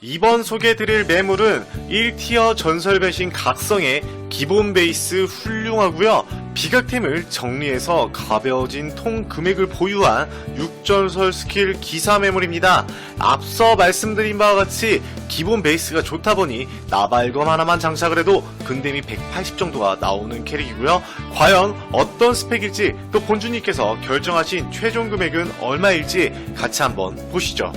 이번 소개해드릴 매물은 1티어 전설 배신 각성의 기본 베이스 훌륭하고요. 비각템을 정리해서 가벼워진 통 금액을 보유한 6전설 스킬 기사 매물입니다. 앞서 말씀드린 바와 같이 기본 베이스가 좋다 보니 나발검 하나만 장착을 해도 근댐이 180 정도가 나오는 캐릭이고요. 과연 어떤 스펙일지 또 본주님께서 결정하신 최종 금액은 얼마일지 같이 한번 보시죠.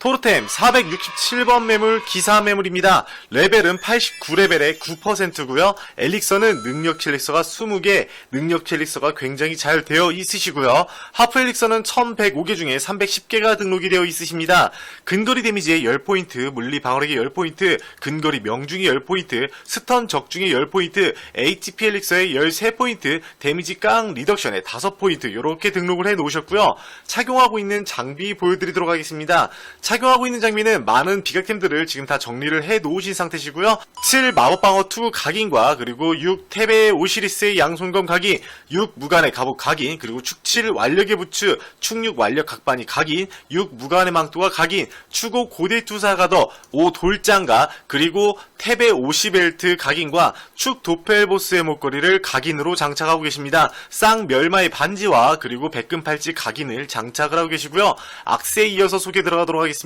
토르템 467번 매물 기사 매물입니다. 레벨은 89레벨의 9%고요. 엘릭서는 능력 킬릭서가 20개, 능력 킬릭서가 굉장히 잘 되어 있으시고요. 하프 엘릭서는 1105개 중에 310개가 등록이 되어 있으십니다. 근거리 데미지에 10포인트, 물리 방어력에 10포인트, 근거리 명중에 10포인트, 스턴 적중에 10포인트, HP 엘릭서에 13포인트, 데미지 깡 리덕션에 5포인트 이렇게 등록을 해 놓으셨고요. 착용하고 있는 장비 보여드리도록 하겠습니다. 착용하고 있는 장비는 많은 비각템들을 지금 다 정리를 해 놓으신 상태시고요. 7 마법방어 2 각인과 그리고 6 테베 오시리스의 양손검 각인, 6 무간의 갑옷 각인, 그리고 축7 완력의 부츠, 축6 완력 각반이 각인, 6 무간의 망토가 각인, 추고 고대 투사가 더, 5 돌장가, 그리고 테베 50벨트 각인과 축 도펠보스의 목걸이를 각인으로 장착하고 계십니다. 쌍 멸마의 반지와 그리고 백금 팔찌 각인을 장착을 하고 계시고요. 악세에 이어서 소개 들어가도록 하겠습니다.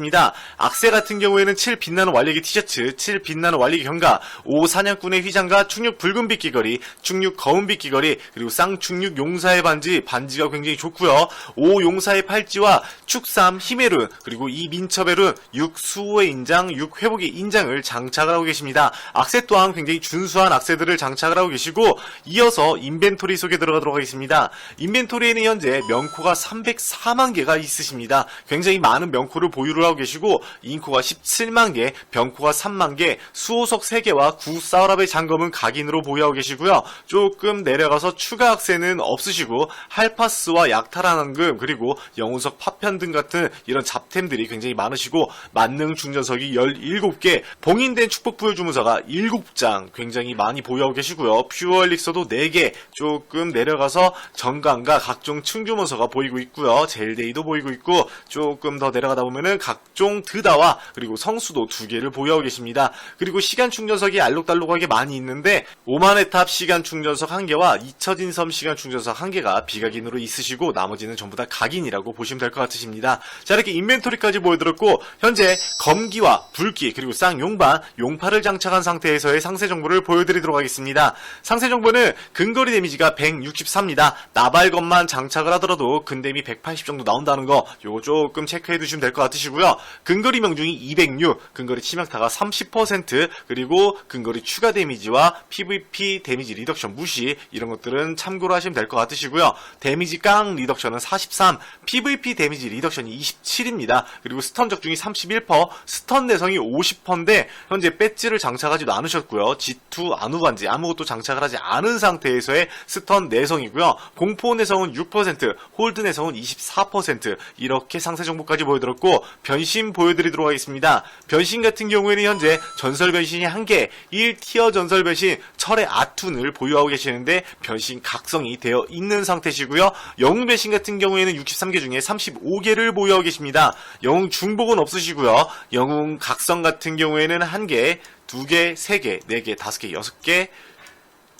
악세 같은 경우에는 7 빛나는 완력의 티셔츠, 7 빛나는 완력의 경가, 5 사냥꾼의 휘장과 충육 붉은빛 귀걸이, 충육 거운빛 귀걸이, 그리고 쌍충육 용사의 반지, 반지가 굉장히 좋고요. 5 용사의 팔찌와 축3 히메룬, 그리고 2 민첩의 룬, 6 수호의 인장, 6 회복의 인장을 장착을 하고 계십니다. 악세 또한 굉장히 준수한 악세들을 장착을 하고 계시고 이어서 인벤토리 소개 들어가도록 하겠습니다. 인벤토리에는 현재 명코가 304만 개가 있으십니다. 굉장히 많은 명코를 보유를 하고 계시고 인코가 17만 개, 병코가 3만 개, 수호석 3개와 구사우랍의 장검은 각인으로 보유하고 계시고요. 조금 내려가서 추가 악세는 없으시고 할파스와 약탈한금 그리고 영웅석 파편 등 같은 이런 잡템들이 굉장히 많으시고 만능 충전석이 17개, 봉인된 축복 부여 주문서가 7장 굉장히 많이 보유하고 계시고요. 퓨어 엘릭서도 4개, 조금 내려가서 정강과 각종 충주문서가 보이고 있고요. 젤데이도 보이고 있고 조금 더 내려가다 보면은 각종 드다와 그리고 성수도 두 개를 보유하고 계십니다. 그리고 시간 충전석이 알록달록하게 많이 있는데 오만의 탑 시간 충전석 한 개와 잊혀진 섬 시간 충전석 한 개가 비각인으로 있으시고 나머지는 전부 다 각인이라고 보시면 될 것 같으십니다. 자 이렇게 인벤토리까지 보여드렸고 현재 검기와 불기 그리고 쌍용반 용팔을 장착한 상태에서의 상세 정보를 보여드리도록 하겠습니다. 상세 정보는 근거리 데미지가 164입니다. 나발검만 장착을 하더라도 근데미 180 정도 나온다는 거 요거 조금 체크해 두시면 될 것 같으시고요. 근거리 명중이 206, 근거리 치명타가 30% 그리고 근거리 추가 데미지와 PVP 데미지 리덕션 무시 이런 것들은 참고로 하시면 될 것 같으시고요. 데미지 깡 리덕션은 43, PVP 데미지 리덕션이 27입니다. 그리고 스턴 적중이 31%, 스턴 내성이 50%인데 현재 배지를 장착하지도 않으셨고요. G2 안우반지 아무것도 장착을 하지 않은 상태에서의 스턴 내성이고요. 공포 내성은 6%, 홀드 내성은 24% 이렇게 상세 정보까지 보여드렸고 변신 보여드리도록 하겠습니다. 변신 같은 경우에는 현재 전설 변신이 1개, 1티어 전설 변신 철의 아툰을 보유하고 계시는데 변신 각성이 되어 있는 상태시고요. 영웅 변신 같은 경우에는 63개 중에 35개를 보유하고 계십니다. 영웅 중복은 없으시고요. 영웅 각성 같은 경우에는 1개, 2개, 3개, 4개, 5개, 6개,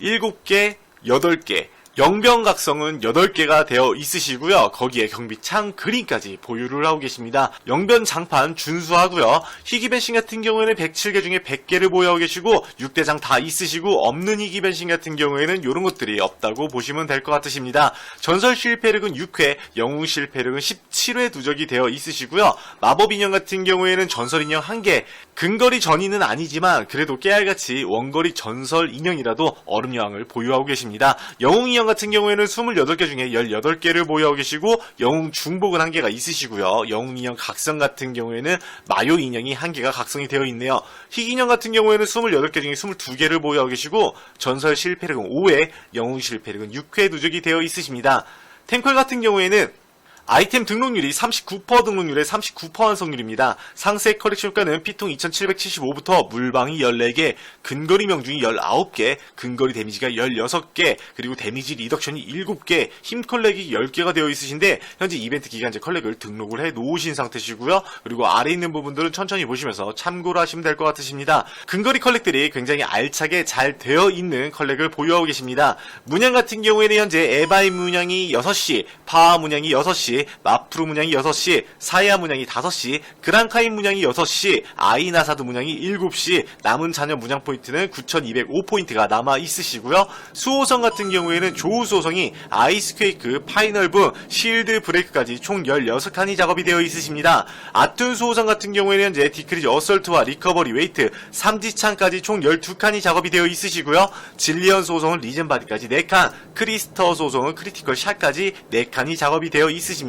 7개, 8개, 영변각성은 8개가 되어 있으시고요. 거기에 경비창 그림까지 보유를 하고 계십니다. 영변 장판 준수하고요. 희귀변신 같은 경우에는 107개 중에 100개를 보유하고 계시고 6대장 다 있으시고 없는 희귀변신 같은 경우에는 이런 것들이 없다고 보시면 될 것 같으십니다. 전설 실패력은 6회, 영웅 실패력은 17회 누적이 되어 있으시고요. 마법 인형 같은 경우에는 전설 인형 1개, 근거리 전인은 아니지만 그래도 깨알같이 원거리 전설 인형이라도 얼음 여왕을 보유하고 계십니다. 영웅 인형 같은 경우에는 28개 중에 18개를 보유하고 계시고 영웅 중복은 한 개가 있으시고요. 영웅 인형 각성 같은 경우에는 마요 인형이 한 개가 각성이 되어 있네요. 희귀 인형 같은 경우에는 28개 중에 22개를 보유하고 계시고 전설 실패력은 5회, 영웅 실패력은 6회 누적이 되어 있으십니다. 탱컬 같은 경우에는 아이템 등록률이 39% 등록률에 39% 완성률입니다. 상세 컬렉션가는 피통 2775부터 물방이 14개, 근거리 명중이 19개, 근거리 데미지가 16개, 그리고 데미지 리덕션이 7개, 힘 컬렉이 10개가 되어 있으신데 현재 이벤트 기간제 컬렉을 등록을 해 놓으신 상태시고요. 그리고 아래 있는 부분들은 천천히 보시면서 참고를 하시면 될 것 같으십니다. 근거리 컬렉들이 굉장히 알차게 잘 되어 있는 컬렉을 보유하고 계십니다. 문양 같은 경우에는 현재 에바이 문양이 6시, 파아 문양이 6시, 마프루 문양이 6시, 사이아 문양이 5시, 그랑카인 문양이 6시, 아이나사드 문양이 7시, 남은 잔여 문양 포인트는 9205포인트가 남아 있으시고요. 수호성 같은 경우에는 조우 수호성이 아이스퀘이크, 파이널브, 실드 브레이크까지 총 16칸이 작업이 되어 있으십니다. 아툰 수호성 같은 경우에는 현재 디크리즈 어설트와 리커버리 웨이트, 삼지창까지 총 12칸이 작업이 되어 있으시고요. 질리언 수호성은 리전 바디까지 4칸, 크리스터 수호성은 크리티컬 샷까지 4칸이 작업이 되어 있으십니다.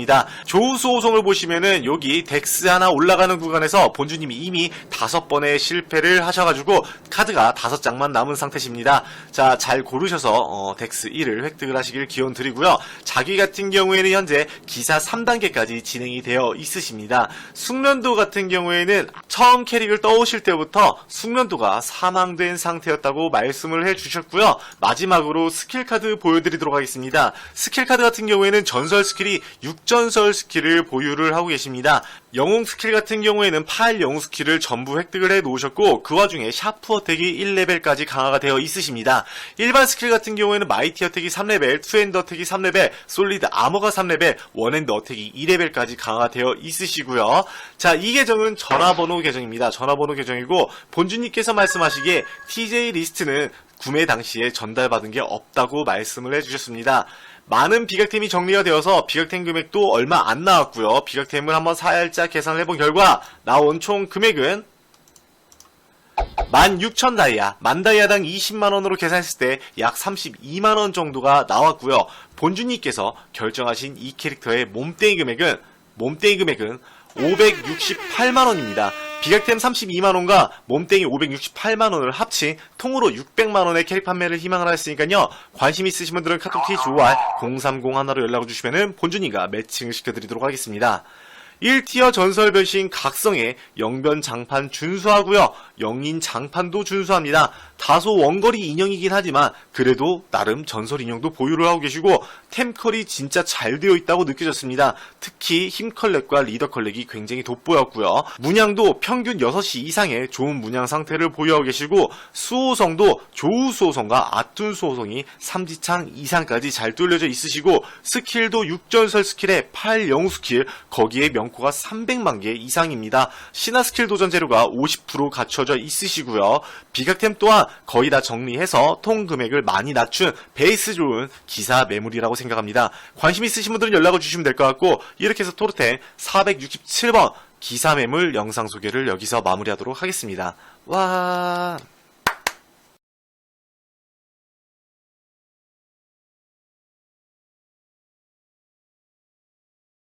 조우 수호성을 보시면은 여기 덱스 하나 올라가는 구간에서 본주님이 이미 다섯 번의 실패를 하셔가지고 카드가 다섯 장만 남은 상태십니다. 자, 잘 고르셔서 어, 덱스 1을 획득을 하시길 기원 드리고요. 자기 같은 경우에는 현재 기사 3단계까지 진행이 되어 있으십니다. 숙련도 같은 경우에는 처음 캐릭을 떠오실 때부터 숙련도가 사망된 상태였다고 말씀을 해주셨고요. 마지막으로 스킬 카드 보여드리도록 하겠습니다. 스킬 카드 같은 경우에는 전설 스킬이 6 전설 스킬을 보유를 하고 계십니다. 영웅 스킬 같은 경우에는 8 영웅 스킬을 전부 획득을 해 놓으셨고 그 와중에 샤프 어택이 1레벨까지 강화가 되어 있으십니다. 일반 스킬 같은 경우에는 마이티 어택이 3레벨, 투핸드 어택이 3레벨, 솔리드 아머가 3레벨, 원핸드 어택이 2레벨까지 강화가 되어 있으시고요. 자, 이 계정은 전화번호 계정입니다. 전화번호 계정이고 본주님께서 말씀하시기에 TJ 리스트는 구매 당시에 전달받은 게 없다고 말씀을 해주셨습니다. 많은 비각템이 정리가 되어서 비각템 금액도 얼마 안 나왔고요. 비각템을 한번 살짝 계산을 해본 결과 나온 총 금액은 16,000 다이아, 만 다이아당 20만원으로 계산했을 때 약 32만원 정도가 나왔고요. 본주님께서 결정하신 이 캐릭터의 몸땡이 금액은, 몸땡이 금액은 568만원입니다. 비각템 32만원과 몸땡이 568만원을 합친 통으로 600만원의 캐릭 판매를 희망을 하였으니까요. 관심 있으신 분들은 카톡티 좋아할 030 하나로 연락을 주시면 본주님과 매칭을 시켜드리도록 하겠습니다. 1티어 전설 변신 각성에 영변 장판 준수하고요. 영인 장판도 준수합니다. 다소 원거리 인형이긴 하지만 그래도 나름 전설 인형도 보유를 하고 계시고 템컬이 진짜 잘 되어 있다고 느껴졌습니다. 특히 힘 컬렉과 리더 컬렉이 굉장히 돋보였고요. 문양도 평균 6시 이상의 좋은 문양 상태를 보유하고 계시고 수호성도 조우 수호성과 아툰 수호성이 삼지창 이상까지 잘 뚫려져 있으시고 스킬도 6전설 스킬에 8 영웅 스킬 거기에 명코가 300만 개 이상입니다. 신화 스킬 도전 재료가 50% 갖춰져 있으시고요. 비각템 또한 거의 다 정리해서 통 금액을 많이 낮춘 베이스 좋은 기사 매물이라고 생각합니다. 관심 있으신 분들은 연락을 주시면 될 것 같고 이렇게 해서 토르텐 467번 기사 매물 영상 소개를 여기서 마무리하도록 하겠습니다. 와.